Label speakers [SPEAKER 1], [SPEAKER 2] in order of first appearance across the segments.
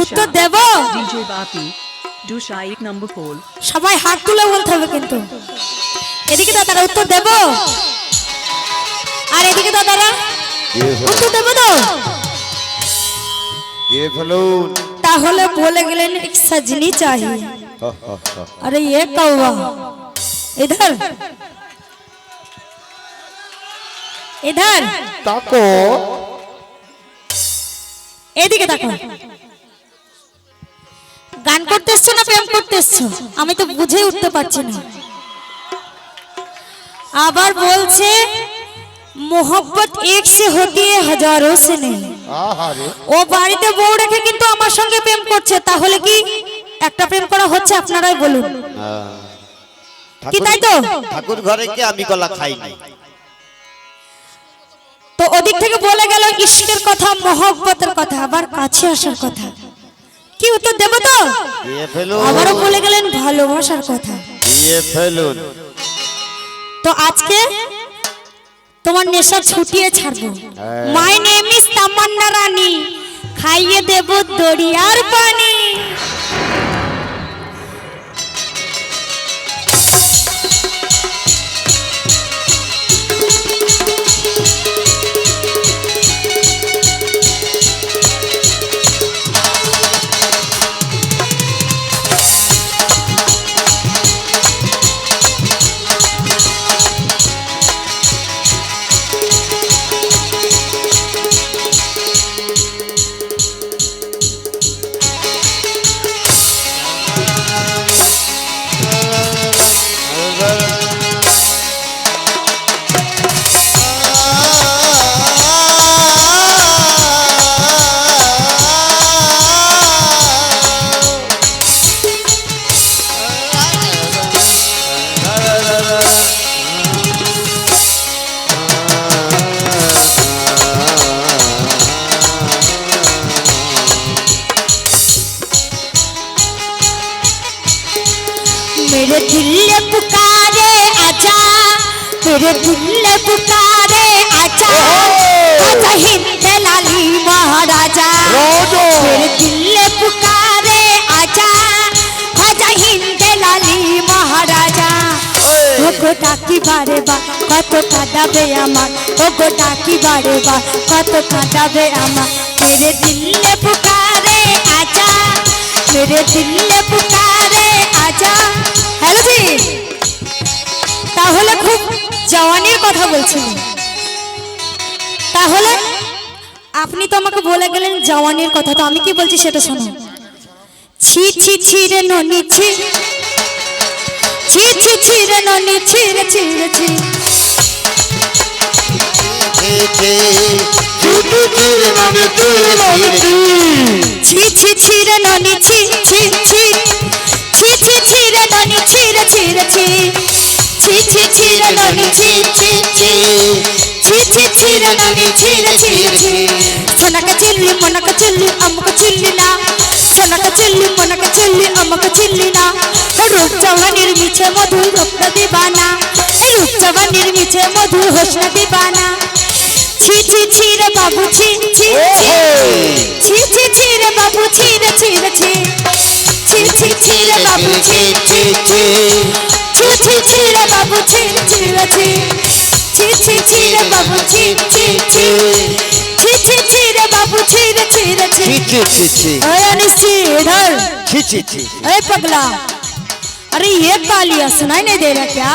[SPEAKER 1] উত্তর দেব। সবাই হাত তুলে বলতে হবে কিন্তু। এদিকে দাদারা উত্তর দেব। আর এদিকে দাদারা উত্তর দেব তো। তাহলে বলে গেলেন
[SPEAKER 2] ইচ্ছা সজনি চাই
[SPEAKER 1] আরে এ কাউবা এধার। এধার।
[SPEAKER 2] তাকো
[SPEAKER 1] এদিকে দেখো। গান করতে না প্রেম করতে আমি তো বুঝে উঠতে পারছি না। আবার বলছে মোহব্বত এক সে হতি হাজারো
[SPEAKER 2] সে
[SPEAKER 1] ও বাড়িতে বউ রেখে কিন্তু আমার সঙ্গে প্রেম করছে। তাহলে কি একটা প্রেম করা হচ্ছে? আপনারাই বলুন। হ্যাঁ। কি তাই তো?
[SPEAKER 2] ঠাকুর ঘরে কি আমি কলা
[SPEAKER 1] খাইনি ওদিক থেকে বলে গেল ইশকের কথা মহব্বতের কথা আবার কাছে আসার কথা। কি উত্তর দেব তো? আবারও বলে গেলেন ভালোবাসার কথা। তো আজকে তোমার নেশা ছুটিয়ে ছাড়বো। মাই নেম ইজ তামান্না রানী খাইয়ে দেব দরিয়ার পানি। কাঁদাবে আমার। ও গো ডাকি বারে বা, কত কাঁদাবে আমার। মেরে দিল্লে পুকারে আজা মেরে দিল্লে পুকারে আজা হ্যালো জি। তাহলে খুব জওয়ানির কথা বলছিলেন তাহলে আপনি তো আমাকে বলে গেলেন জওয়ানির কথা, তো আমি কি বলছি সেটা শোনো। ছি ছি ছি রে ননি, ছি। ছি ছি ছি রে ননি, ছি রে ছি রে, ছি ছি ছি ছি রে ননি ছি ছি ছি ছি ছি। ছি রে ননি ছি রে ছি ছি ছি ছি ছি রে ননি ছি ছি ছি। ছি ছি ছি রে ননি ছি রে ছি সোনাక চিল্লি মনক চিল্লি আমক চিল্লি না। সোনাক চিল্লি মনক চিল্লি আমক চিল্লি না। রূপ মিছে মধু রক্ত দিবানা। রূপ মিছে মধু হোসনা দিবানা। ছি ছি ছি রে বাবু ছি ছি ছি ছি ছি ছি রে বাবু ছি রে ছি রে ছি ছি ছি ছি রে বাবু ছি ছি ছি ছি ছি ছি রে বাবু ছি ছি রে ছি ছি ছি ছি রে বাবু ছি ছি ছি ছি ছি ছি রে बाबू ছি রে ছি रे ছি
[SPEAKER 2] ছি ছি ছি ছি
[SPEAKER 1] अरे अनिसी इधर
[SPEAKER 2] ছি ছি ছি
[SPEAKER 1] अरे पगला अरे ये कालिया सुनाई नहीं दे रहा क्या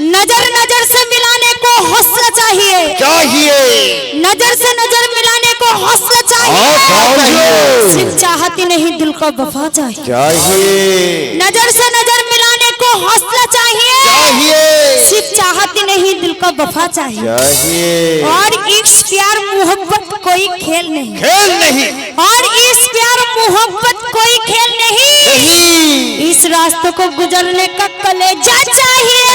[SPEAKER 1] नज़र नज़र से मिलाने को हौसला चाहिए।
[SPEAKER 2] चाहिए।
[SPEAKER 1] नज़र से नज़र मिलाने को हौसला चाहिए।
[SPEAKER 2] हाँ।
[SPEAKER 1] सिर्फ़ चाहती नहीं दिल का वफा चाहिए।
[SPEAKER 2] चाहिए।
[SPEAKER 1] नज़र से नज़र मिलाने को हौसला चाहिए।
[SPEAKER 2] चाहिए।
[SPEAKER 1] सिर्फ़ चाहती नहीं दिल का वफा चाहिए।
[SPEAKER 2] चाहिए।
[SPEAKER 1] और इस प्यार मोहब्बत कोई खेल नहीं।
[SPEAKER 2] खेल नहीं।
[SPEAKER 1] और इस प्यार मोहब्बत कोई खेल नहीं। इस रास्ते को गुजरने का कलेजा चाहिए।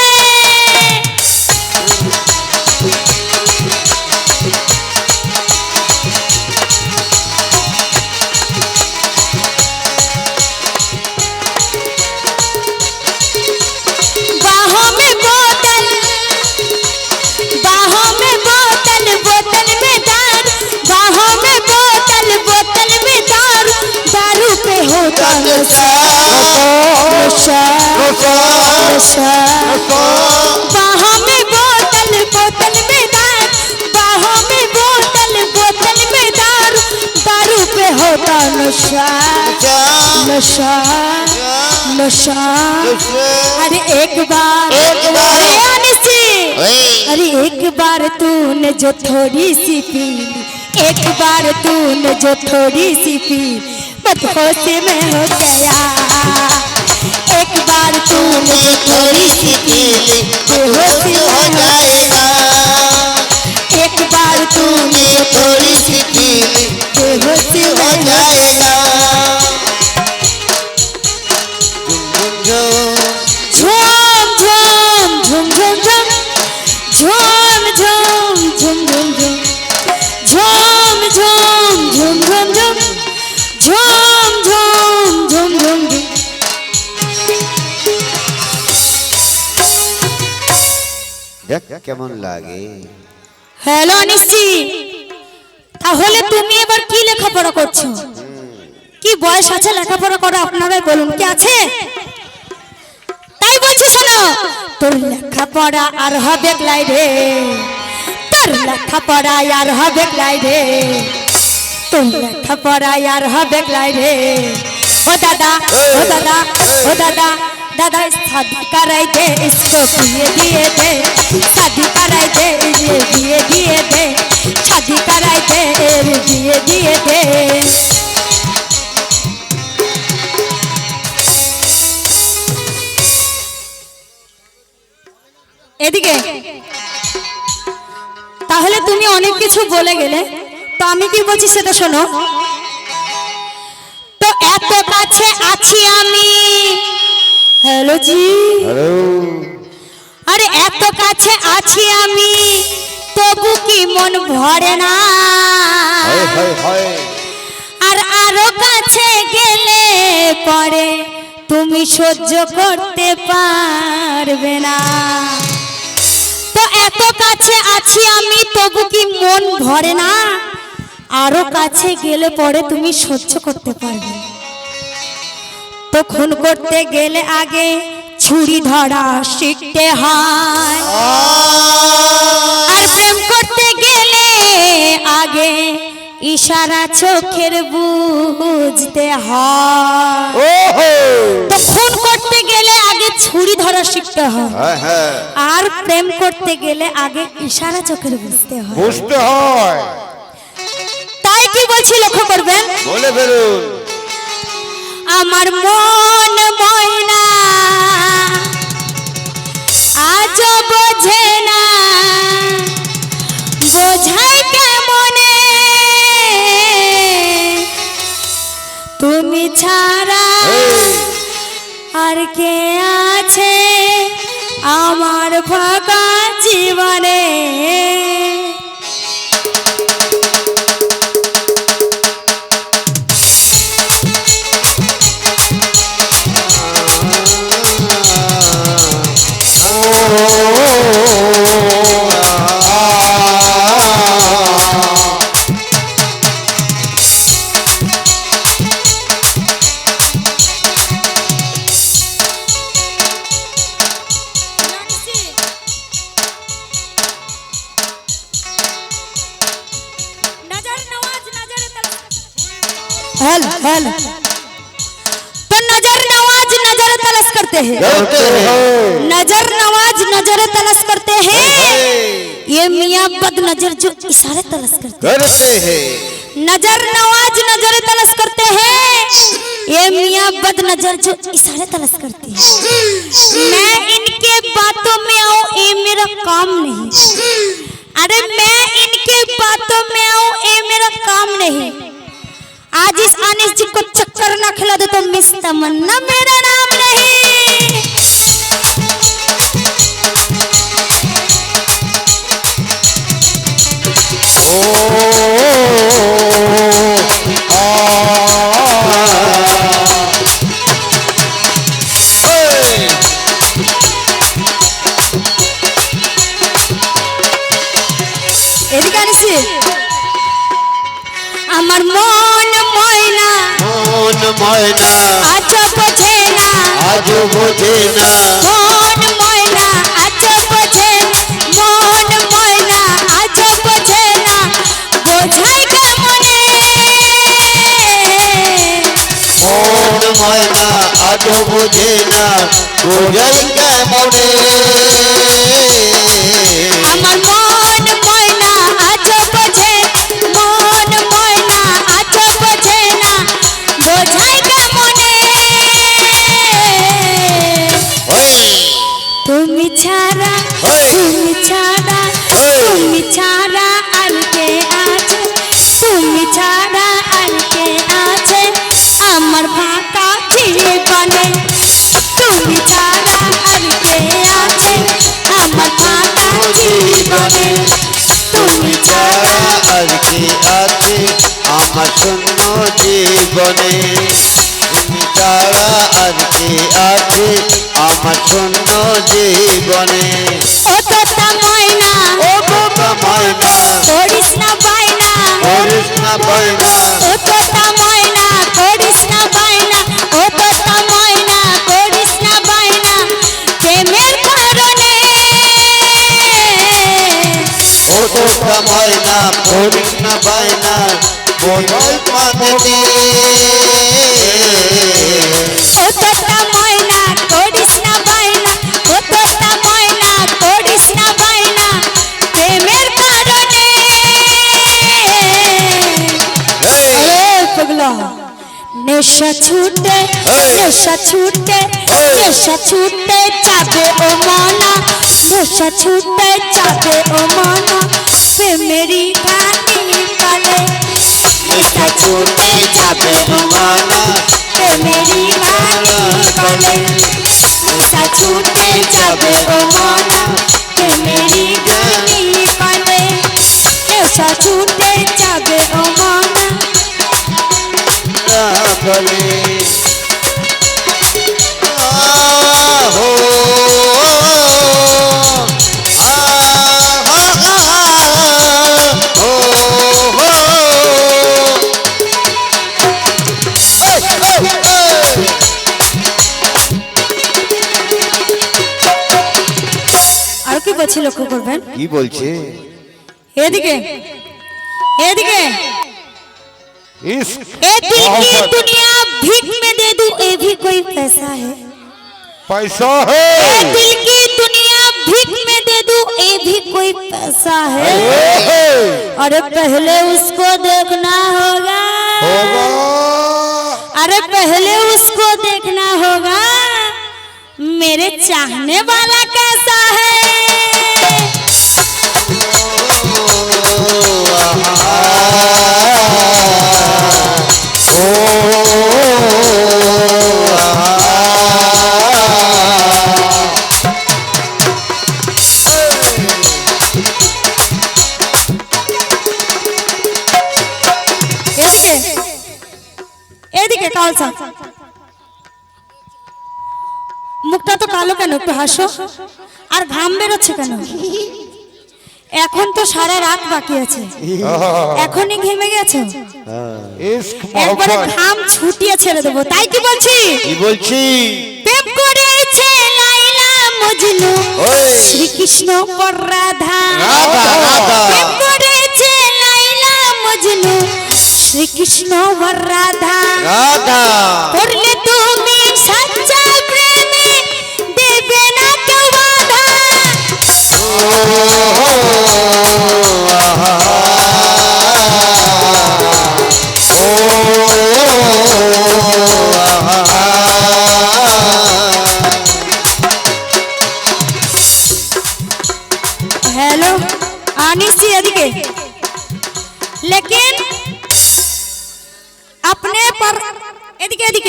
[SPEAKER 1] नशा अरे एक बार।
[SPEAKER 2] एक बार।
[SPEAKER 1] अरे एक बार तूने जो थोड़ी सी पी। एक बार तूने जो थोड़ी सी पी। बदहोश में हो गया। एक बार तूने जो थोड़ी सी पी। बेहोश में हो गया। एक बार तूने जो थोड़ी सी पी।
[SPEAKER 2] লাগে।
[SPEAKER 1] হ্যালো নিশ্চি, তাহলে তুমি এবার কি লেখাপড়া করছ? কি বয়স আছে লেখাপড়া করা আপনারাই বলুন, কি আছে? তাই বলছি, শোনো, তোর লেখাপড়া আর হবে লাই রে তোর লেখাপড়া আর হবে লাই রে তোর লেখাপড়া আর হবে লাই রে ও দাদা ও দাদা ও দাদা দাদা করাই দে দিয়ে দে। করাই দে ইয়ে দিয়ে দে। করাই দে দিয়ে দে। এদিকে, তাহলে তুমি অনেক কিছু বলে গেলে, তো আমি কি বলছি সেটা শোনো। তো এত কাছে আছি আমি হ্যালো জি।
[SPEAKER 2] হ্যালো।
[SPEAKER 1] আরে এত কাছে আছি আমি তবু কি মন ভরে না? আর আরও কাছে গেলে পরে তুমি সহ্য করতে পারবে না। তো এত কাছে আছি আমি তবু কি মন ভরে না? আরও কাছে গেলে পরে তুমি সহ্য করতে পারবে না। তো খুন করতে গেলে আগে ছুরি ধরা শিখতে হয়। আর প্রেম করতে গেলে আগে ইশারা চোখের বুঝতে হয়। তো খুন করতে গেলে আগে ছুরি ধরা শিখতে হয়।
[SPEAKER 2] হ্যাঁ হ্যাঁ।
[SPEAKER 1] আর প্রেম করতে গেলে আগে ইশারা চোখের বুঝতে হয়।
[SPEAKER 2] বুঝতে হয়।
[SPEAKER 1] তাই কি বলছি লক্ষ্য করবেন?
[SPEAKER 2] বলে ফেলুন।
[SPEAKER 1] আমার মন ময়না। আজ বোঝে না। বোঝাই কেমনে? তুমি ছাড়া আর কে আছে আমার ফাঁকা জীবনে? बद नज़र जो इशारे तलाश करती
[SPEAKER 2] है।
[SPEAKER 1] मैं इनके बातों में आऊँ ये मेरा काम नहीं। अरे मैं इनके बातों में आऊँ ये मेरा काम नहीं। आज इस अनिश जी को चक्कर ना खिला दो तो मिस तमन्ना मेरा नाम नहीं। Oh, oh, oh, oh, oh.
[SPEAKER 2] মন ময়না।
[SPEAKER 1] আজ বোঝে না।
[SPEAKER 2] আজ বোঝে না।
[SPEAKER 1] মন ময়না আজ বোঝে মন ময়না আজ বোঝে না। বোঝাই কেমনে মন। ময়না আজ
[SPEAKER 2] বোঝে না। বোঝাই কেমনে শূন্য জীবনে। তুমি ছাড়া আর কি আছে আমার শূন্য জীবনে?
[SPEAKER 1] ময়না
[SPEAKER 2] ও বাবা ময়না
[SPEAKER 1] করিস না বাইনা
[SPEAKER 2] করিস না বাইনা
[SPEAKER 1] ও তোতা ময়না করিস না বাইনা ও তোতা ময়না করিস না বাইনা প্রেমের কারণে।
[SPEAKER 2] ও তোটা ময়না করিস না বাইনা বদল পাতে
[SPEAKER 1] তোতা ময়না করিস না বাইনা তোতা ময়না করিস না বাইনা প্রেমের কারণে। পগলা। নেশা ছুটে নেশা ছুটে নেশা ছুটে যাবে ও মনা নেশা ছুটে যাবে ও মনা প্রেমেরই ঘানি কালে নেশা ছুটে যাবে ও মনা প্রেমেরই ঘানি কালে নেশা ছুটে যাবে ও মনা প্রেমেরই ঘানি কালে নেশা ছুটে যাবে ও মনা
[SPEAKER 2] রাখলে আহো
[SPEAKER 1] আর বলছি লক্ষ্য করবেন
[SPEAKER 2] কি বলছে
[SPEAKER 1] এদিকে এদিকে
[SPEAKER 2] इश्क
[SPEAKER 1] ए दिल की
[SPEAKER 2] मोहब्बत
[SPEAKER 1] दुनिया भीख में दे दूं ये भी कोई पैसा है
[SPEAKER 2] पैसा
[SPEAKER 1] ए
[SPEAKER 2] है
[SPEAKER 1] दिल की दुनिया भीख में दे दूं ये भी कोई पैसा है
[SPEAKER 2] है
[SPEAKER 1] अरे पहले उसको देखना होगा
[SPEAKER 2] होगा
[SPEAKER 1] अरे पहले उसको देखना होगा मेरे चाहने वाला कैसा है এদিকে এদিকে কালসা মুখটা তো কালো কেন? একটু হাসো। আর ঘাম বেরোচ্ছে কেন? এখন তো সারা রাত বাকি আছে। এখনই ঘেমে গেছে? একবারে ঘাম ছুটিয়ে ছেড়ে দেবো। তাই কি বলছি?
[SPEAKER 2] বলছি?
[SPEAKER 1] শ্রীকৃষ্ণ রাধা শ্রীকৃষ্ণ রাধা।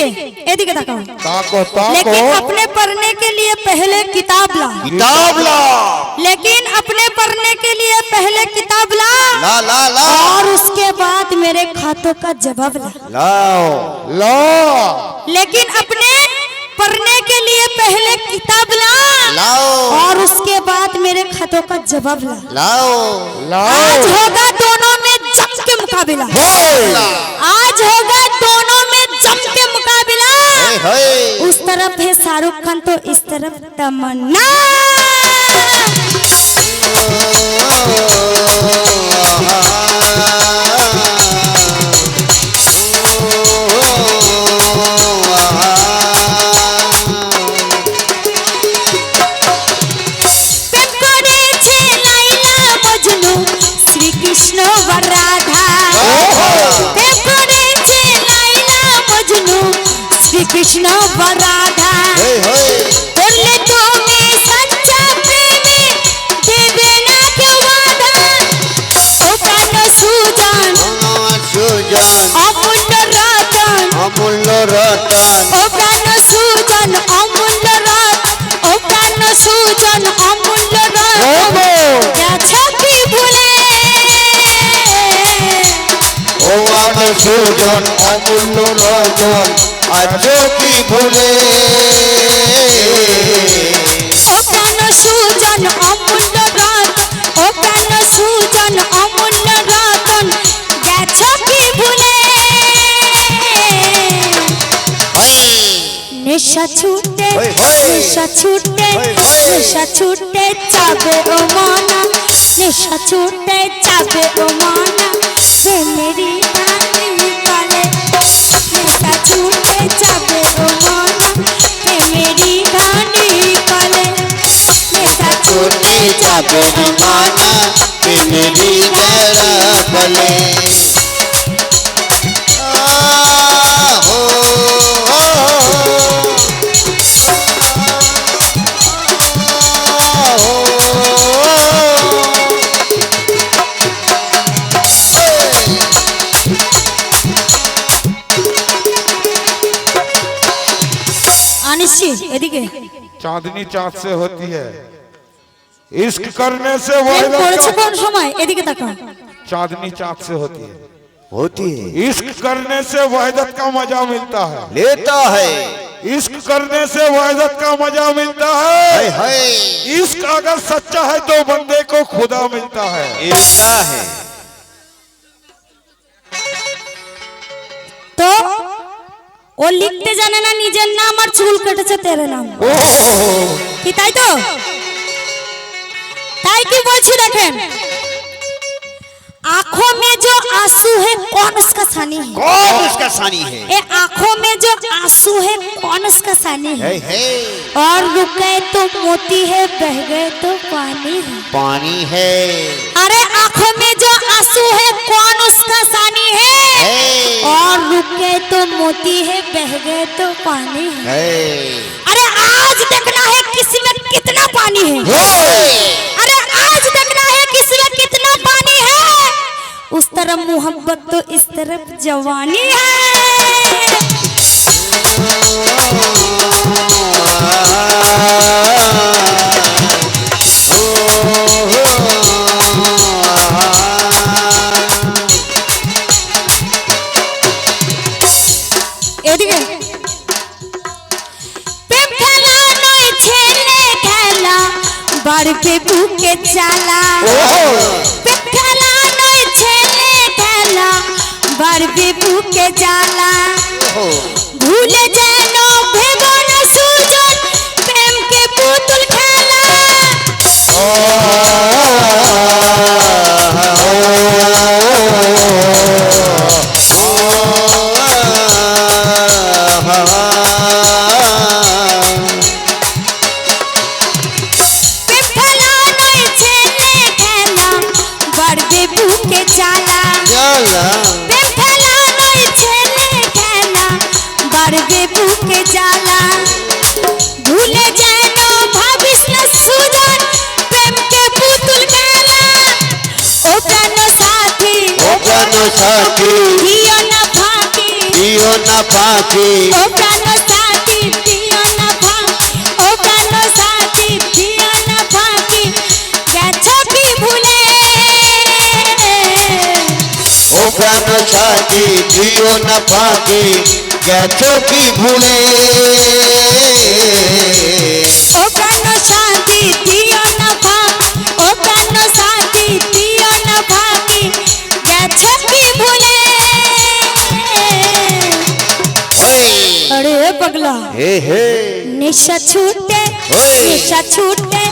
[SPEAKER 1] एदिके एदिके एदिके ताकाओ
[SPEAKER 2] ताको ताको।
[SPEAKER 1] लेकिन अपने पढ़ने के लिए पहले किताब ला।
[SPEAKER 2] किताब ला।
[SPEAKER 1] लेकिन अपने पढ़ने के लिए पहले किताब ला।
[SPEAKER 2] ला ला ला।
[SPEAKER 1] और उसके बाद मेरे खातों का जवाब ला।
[SPEAKER 2] लाओ ला
[SPEAKER 1] लेकिन अपने पढ़ने के लिए पहले किताब ला।
[SPEAKER 2] लाओ।
[SPEAKER 1] और उसके बाद मेरे खातों का जवाब ला।
[SPEAKER 2] लाओ
[SPEAKER 1] आज होगा दोनों में जम के मुकाबला। आज होगा दोनों में जम हाय उस तरफ़ है शाहरुख खान तो इस तरफ़ तमन्ना। हाँ। অমূল্য রতন।
[SPEAKER 2] অমূল্য রতন।
[SPEAKER 1] ও প্রাণ সুজন অমূল্য রতন। ও প্রাণ সুজন অমূল্য রতন। গেছ কি ভুলে
[SPEAKER 2] ও আমার সুজন অমূল্য রতন। আজ কি ভুলে
[SPEAKER 1] ও প্রাণ সুজন অমূল্য নেশা ছুটে। নেশা ছুটে। নেশা ছুটে যাবে ও মনা। নেশা ছুটে যাবে ও মনা। মেরি কালে নেশা ছুটে যাবে ও মনা। হে মেরি কালে নেশা
[SPEAKER 2] ছুটি যাবে মানা। প্রেমেরি বেড়া বলে
[SPEAKER 3] चांदनी चाँद से होती है। इश्क करने से चांदनी चाँद से होती है।
[SPEAKER 2] होती है।
[SPEAKER 3] इश्क करने से वहदत का मज़ा मिलता है।
[SPEAKER 2] लेता है।
[SPEAKER 3] इश्क करने से वहदत का मज़ा मिलता है। इश्क अगर सच्चा है तो बंदे को खुदा मिलता है।
[SPEAKER 2] इसका है।
[SPEAKER 1] तो ও লিখতে জানে না নিজের নাম আর চুল কেটেছে তেরে নাম। কি তাই তো? তাই কি বলছি দেখেন? आँखों में जो आँसू है कौन उसका सानी है?
[SPEAKER 2] कौन उसका सानी है?
[SPEAKER 1] ए आँखों में जो आँसू है कौन उसका सानी है?
[SPEAKER 2] है है।
[SPEAKER 1] और रुक गए तो मोती है बह गए तो पानी है।
[SPEAKER 2] पानी है।
[SPEAKER 1] अरे आँखों में जो आँसू है कौन उसका सानी है?
[SPEAKER 2] है।
[SPEAKER 1] और रुक गए तो मोती है बह गए तो पानी है।
[SPEAKER 2] है।
[SPEAKER 1] अरे आज देखना है किसी में कितना पानी है। अरे आज उस तरफ़ मोहब्बत तो इस तरफ़ जवानी है। बड़ के पे बुके चाला খেলা বাড়বে বুকে জ্বালা। ভুলে যেন ভেব না সুজন প্রেমকে পুতুল খেলা। দিও না ফাঁকি
[SPEAKER 2] দিও না পাখি
[SPEAKER 1] ও প্রাণ সাথী দিও না ফাঁকি ও প্রাণ সাথী দিও না ফাঁকি গেছো কি ভুলে।
[SPEAKER 2] ও প্রাণ সাথী দিও না পাখি গেছো কি ভুলে।
[SPEAKER 1] ও পগলা।
[SPEAKER 2] হে হে।
[SPEAKER 1] নেশা ছুটে। নেশা ছুটে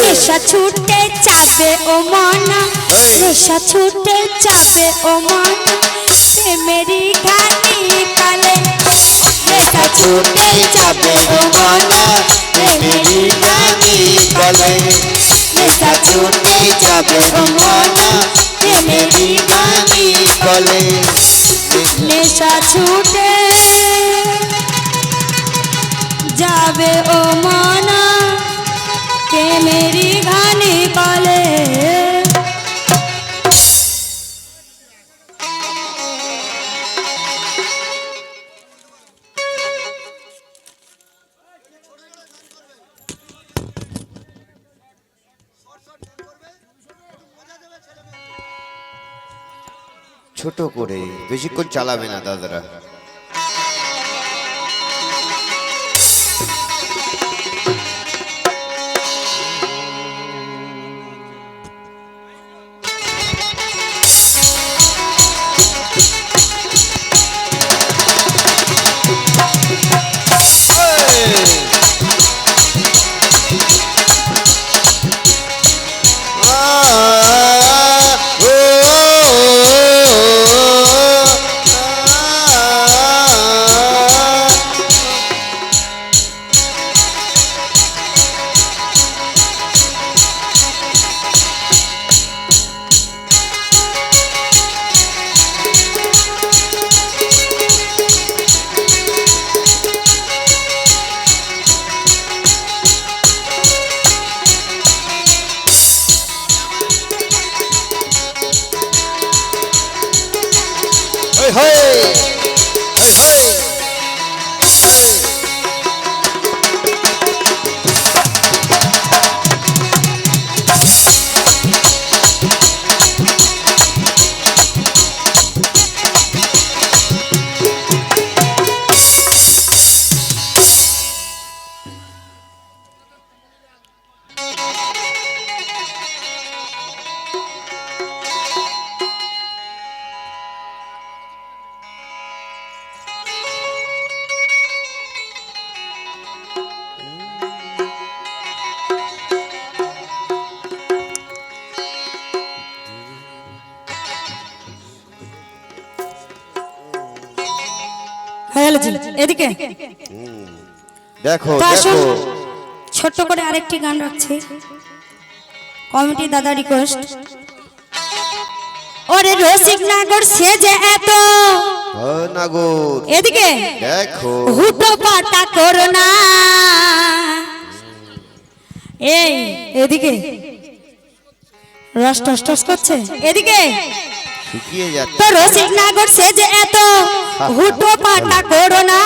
[SPEAKER 1] নেশা ছুটে চাপে ও মনা। নেশা ছুটে চাপে ও মনা। সে মেরি গানি কালে। নেশা ছুটে চাপে ও মনা। সে মেরি গানি
[SPEAKER 2] গলে
[SPEAKER 1] নেশা ছুটে চাপে ও মনা। সে মেরি গানি
[SPEAKER 2] গলে
[SPEAKER 1] নেশা ছুটে যাবে ও মনা প্রেমেরি গানে বলে
[SPEAKER 2] ছোট করে বেশিক্ষণ চালাবে না দাদারা। দেখো দেখো।
[SPEAKER 1] ছোট্ট করে আরেকটি গান রাখছি। কমিটি দাদা রিকোয়েস্ট ওরে রসিক নাগর সে যে এত।
[SPEAKER 2] নাগর।
[SPEAKER 1] এদিকে।
[SPEAKER 2] দেখো।
[SPEAKER 1] হুটো পাটা করো না। এই এদিকে। রস টস টস করছে। এদিকে।
[SPEAKER 2] শুকিয়ে যাচ্ছে।
[SPEAKER 1] তো রসিক নাগর সে যে এত। হুটো পাটা করো না।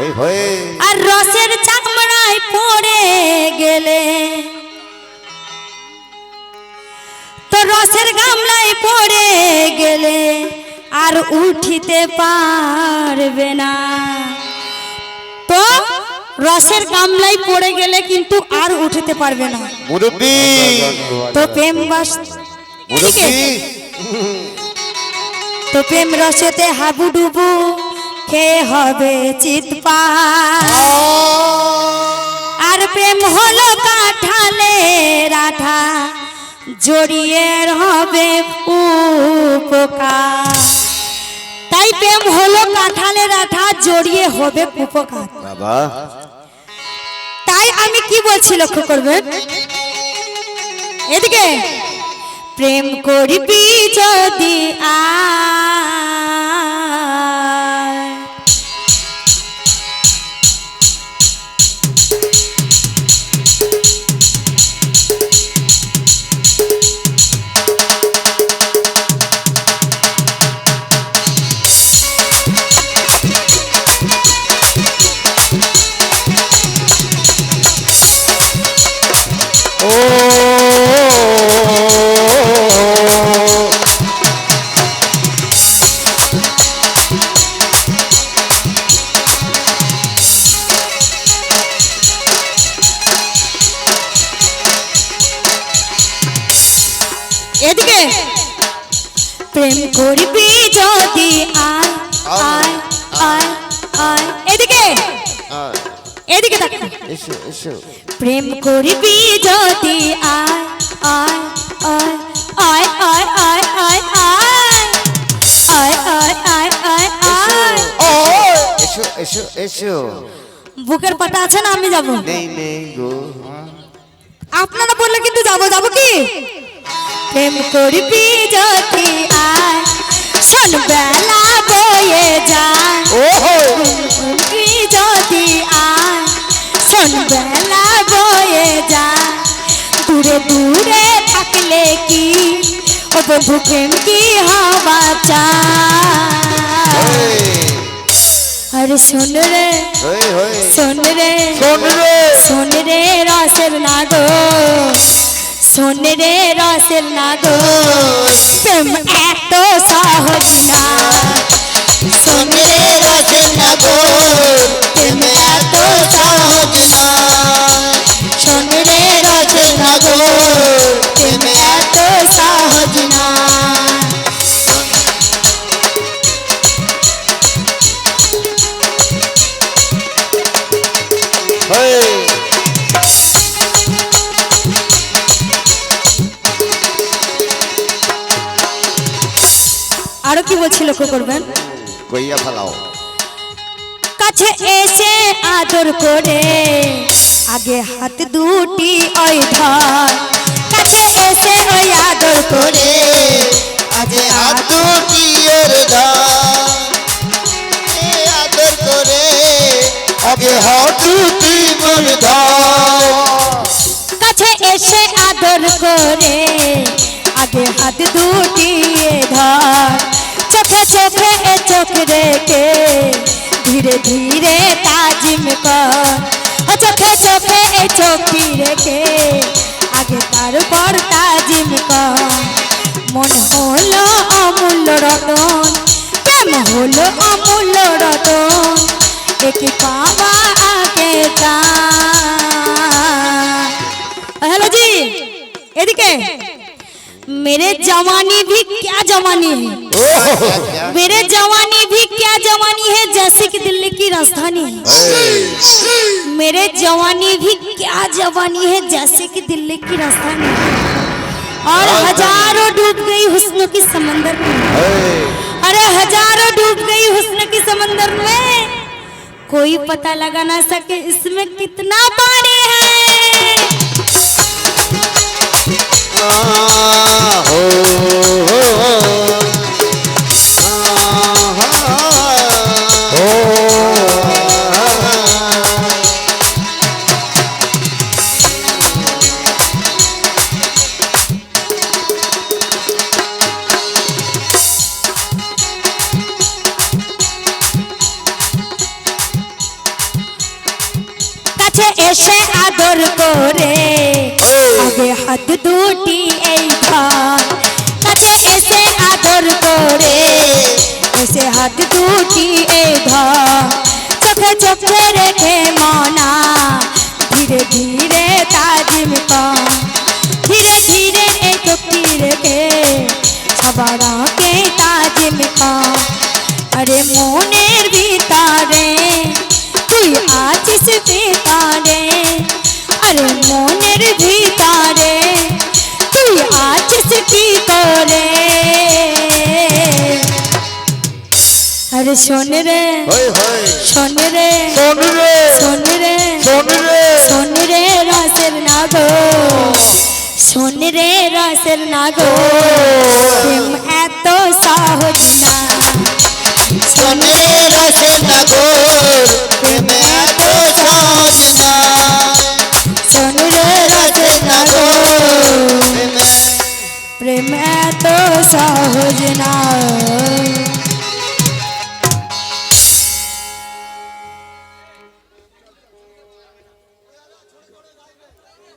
[SPEAKER 2] হয়ে হয়ে
[SPEAKER 1] আর রসের চামড়ায় পড়ে গেলে। তো রসের গামলায় পড়ে গেলে আর উঠিতে পারবে না। তো রসের গামলায় পড়ে গেলে কিন্তু আর উঠতে পারবে না।
[SPEAKER 2] মুরব্বী।
[SPEAKER 1] তো প্রেম বাস তো প্রেম রসেতে হাবু খেয়ে হবে চিৎপা আর প্রেম হলো কাঠালে রাধা জড়িয়ে হবে উপকার। তাই প্রেম হলো কাঁঠালে রাধা জড়িয়ে হবে উপকার।
[SPEAKER 2] বাবা।
[SPEAKER 1] তাই আমি কি বলছি লক্ষ্য করবে? এদিকে প্রেম করবি যদি আয় এদিকে
[SPEAKER 2] এসো এসো
[SPEAKER 1] প্রেম করবি যদি আয় আয় আয় আয় আয় আয় আয় আয় আয় আয় আয় আয় আয়
[SPEAKER 2] এসো এসো এসো
[SPEAKER 1] বুকের পাটা আছে না আমি যাব
[SPEAKER 2] নেই নেই গো
[SPEAKER 1] আপনারা বললে কিন্তু যাব যাব কি প্রেম করবি যদি আয় শোন বেলা বয়ে যায় করবি যদি আয় শোন বেলা বয়ে যায় দূরে দূরে থাকলে কি? ও বন্ধু প্রেম কি হওয়া চায়? আরে শোন রে শোন রে
[SPEAKER 2] শোন রে।
[SPEAKER 1] রসের নাগো। শোন রে রসের নাগর প্রেম এত সহজ না
[SPEAKER 2] শোন রে রসের নাগর
[SPEAKER 1] লক্ষ্য করবেন।
[SPEAKER 2] কইয়া ফেলাও।
[SPEAKER 1] কাছে এসে আদর করে আগে হাত দুটি ওই ধর। কাছে এসে ওই আদর করে
[SPEAKER 2] আদুটি এর ধার এ আদর করে আগে হাতুটি মন ধার।
[SPEAKER 1] কাছে এসে আদর করে আগে হাত দুটি ধর। চোখে চোখ রেখে ধীরে ধীরে তাজিম কর। চোখে চোখে চোখি রেখে আগে তারপর তাজিম কর। মন হলো অমূল্য রতন প্রেম হলো অমূল্য রতন? একে পাওয়া আগে তা। হ্যালো জি, এদিকে। मेरे जवानी भी क्या जवानी है? मेरे जवानी भी क्या जवानी है? जैसे कि दिल्ली की राजधानी है। मेरे जवानी भी क्या जवानी है? जैसे कि दिल्ली की राजधानी है। और हज़ारों डूब गई हुस्न की समंदर में। अरे हज़ारों डूब गई हुस्न की समंदर में। कोई पता लगा ना सके इसमें कितना पानी है এসে হাত দুটি এই ধর চোখে চোখে রেখে মনা ধীরে ধীরে তাজিম কর ধীরে ধীরে এই চোখটি রেখে সবার আগে তাজিম কর আরে মনের ভিতরে তুই আছিস ভিতরে আরে মনের ভিতরে তুই আছিস কি করে আরে শোন রে। শোন রে।
[SPEAKER 3] শোন রে।
[SPEAKER 1] শোন রে।
[SPEAKER 3] শোন রে।
[SPEAKER 1] শোন রে রসের নাগ। শোন রে রসের নাগ। প্রেম এত সহজ না।
[SPEAKER 2] শোন রে রসের নাগ। প্রেম এত সহজ না।